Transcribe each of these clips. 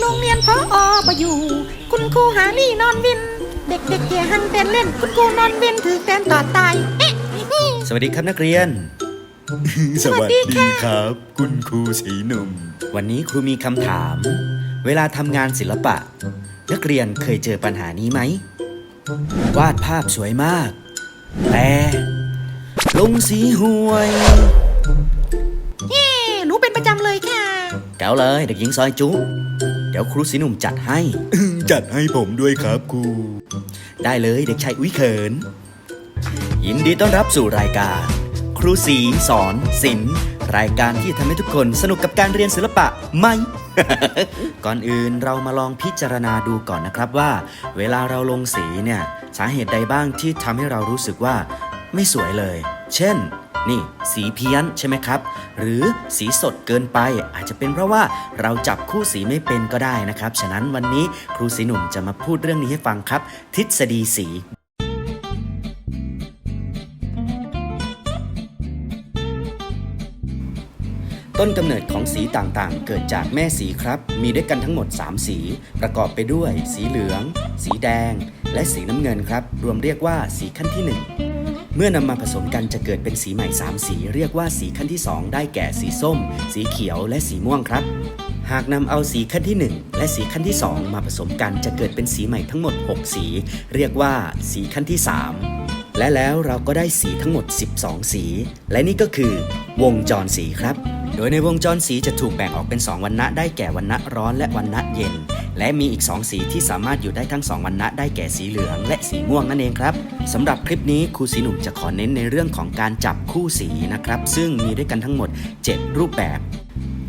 โรงเรียนพออประอยู่ คุณครูหาลี่นอนวิน เด็กๆเกี่ยหันเต้นเล่น คุณครูนอนวินถือแตนต่อตายเอ๊ะสวัสดีครับนักเรียน สวัสดีค่ะครับ คุณครูสีหนุ่ม วันนี้ครูมีคำถาม เวลาทำงานศิลปะ นักเรียนเคยเจอปัญหานี้ไหม วาดภาพสวยมาก แต่ลงสีห่วยเอ๊ะรู้เป็นประจำเลยค่ะแก้วเลยเด็กหญิงซอยจุเดี๋ยวครูสีหนุ่มจัดให้ จัดให้ผมด้วยครับครู ได้เลยเด็กชายอุ้ยเขิน ยินดีต้อนรับสู่รายการ ครูสีสอนศิลป์รายการที่ทำให้ทุกคนสนุกกับการเรียนศิลปะไหม ก่อนอื่นเรามาลองพิจารณาดูก่อนนะครับว่า เวลาเราลงสีเนี่ย สาเหตุใดบ้างที่ทำให้เรารู้สึกว่า ไม่สวยเลย เช่น นี่สีเพี้ยนใช่ไหมครับ หรือสีสดเกินไปอาจจะเป็นเพราะว่าเราจับคู่สีไม่เป็นก็ได้นะครับ ฉะนั้นวันนี้ครูสีหนุ่มจะมาพูดเรื่องนี้ให้ฟังครับ ทฤษฎีสีต้นกำเนิดของสีต่างๆ เกิดจากแม่สีครับ มีด้วยกันทั้งหมด 3 สี ประกอบไปด้วย สีเหลือง สีแดง และสีน้ำเงินครับ รวมเรียกว่าสีขั้นที่ 1 เมื่อนำมาผสมกันจะเกิดเป็นสีใหม่ 3 สี เรียกว่าสีขั้นที่ 2 ได้แก่สีส้ม สีเขียวและสีม่วงครับ หากนำเอาสีขั้นที่ 1 และสีขั้นที่ 2 มาผสมกันจะเกิดเป็นสีใหม่ทั้งหมด 6 สี เรียกว่าสีขั้นที่ 3 และแล้วเราก็ได้สีทั้งหมด 12 สี และนี่ก็คือวงจรสีครับ โดยในวงจรสีจะถูกแบ่งออกเป็น 2 วันณะได้แก่วันณะร้อนและวันณะเย็น และมีอีก 2 สีที่สามารถอยู่ได้ทั้ง 2 วันณะได้แก่สีเหลือง และสีม่วงนั่นเองครับสำหรับคลิปนี้ครูสีหนุ่มจะขอเน้นในเรื่องของการจับคู่สีนะครับ ซึ่งมีด้วยกันทั้งหมด 7 รูปแบบ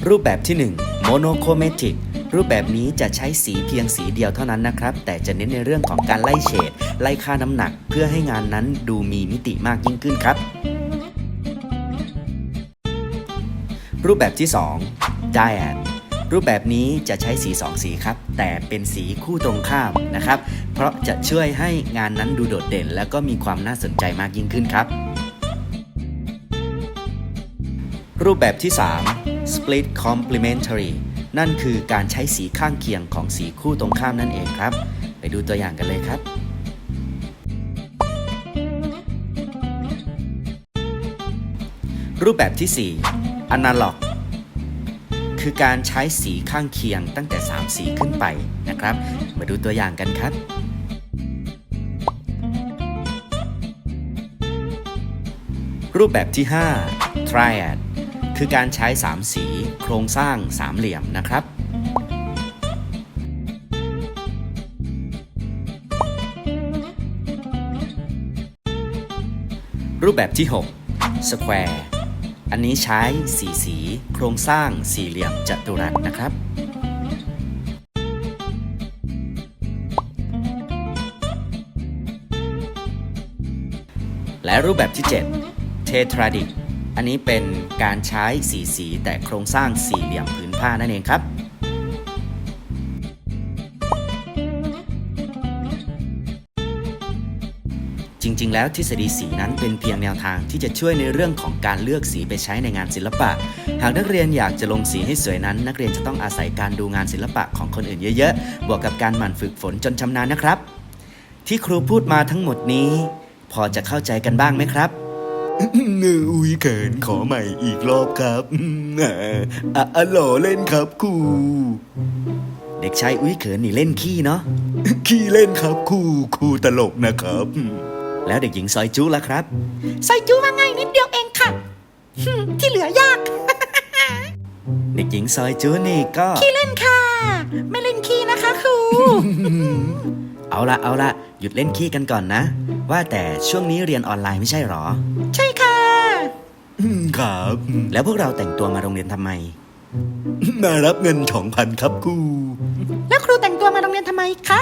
รูปแบบที่1 monochromatic รูปแบบนี้จะใช้สีเพียงสีเดียวเท่านั้นนะครับ แต่จะเน้นในเรื่องของการไล่เฉด ไล่ค่าน้ำหนัก เพื่อให้งานนั้นดูมีมิติมากยิ่งขึ้นครับ รูปแบบที่ 2 dyad รูปแบบนี้จะใช้สี 2 สีครับ แต่เป็นสีคู่ตรงข้ามนะครับ เพราะจะช่วยให้งานนั้นดูโดดเด่น แล้วก็มีความน่าสนใจมากยิ่งขึ้นครับ รูปแบบที่ 3 split complementary นั่นคือการใช้สีข้างเคียงของสีคู่ตรงข้ามนั่นเองครับ ไปดูตัวอย่างกันเลยครับรูปแบบที่ 4 analog คือการใช้สีข้างเคียงตั้งแต่ 3 สีขึ้นไปนะครับ มาดูตัวอย่างกันครับ รูปแบบที่ 5 triad คือการใช้ 3 สีโครงสร้างสามเหลี่ยมนะครับรูปแบบที่ 6 square อันนี้ใช้สีสี โครงสร้างสี่เหลี่ยมจัตุรัสนะครับและรูปแบบที่ 7 เทตราดิก อันนี้เป็นการใช้สีสีแต่โครงสร้างสี่เหลี่ยมผืนผ้านั่นเองครับ จริง ๆ แล้วทฤษฎีสีนั้นเป็นเพียงแนวทางที่จะช่วยในเรื่องของการเลือกสีไปใช้ในงานศิลปะ หากนักเรียนอยากจะลงสีให้สวยนั้น นักเรียนจะต้องอาศัยการดูงานศิลปะของคนอื่นเยอะ ๆ บวกกับการหมั่นฝึกฝนจนชำนาญนะครับ ที่ครูพูดมาทั้งหมดนี้ พอจะเข้าใจกันบ้างไหมครับอุ้ยเขินขอใหม่อีกรอบครับอะอะหล่อเล่นครับครูเด็กชายอุ้ยเขินนี่เล่นขี้เนาะขี้เล่นครับครูครูตลกนะครับ แล้วเด็กหญิงซอยจูล่ะครับใส่จูว่าง่ายนิดเดียวเองค่ะหึ่มที่เหลือยาก เด็กหญิงซอยจูนี่ก็ขี้เล่นค่ะ ไม่เล่นขี้นะคะครู เอาละเอาละหยุดเล่นขี้กันก่อนนะ ว่าแต่ช่วงนี้เรียนออนไลน์ไม่ใช่หรอ ใช่ค่ะ ครับ แล้วพวกเราแต่งตัวมาโรงเรียนทำไม มารับเงินสองพันครับครู แล้วครูแต่งตัวมาโรงเรียนทำไมคะ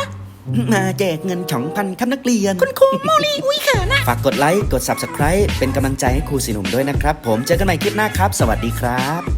มาแจกเงินสองพันครับนักเรียน คุณครูโมลีอุ้ยเขินอะฝากกดไลค์ กด Subscribe เป็นกำลังใจให้ครูสีหนุ่มด้วยนะครับ ผมเจอกันใหม่คลิปหน้าครับ สวัสดีครับ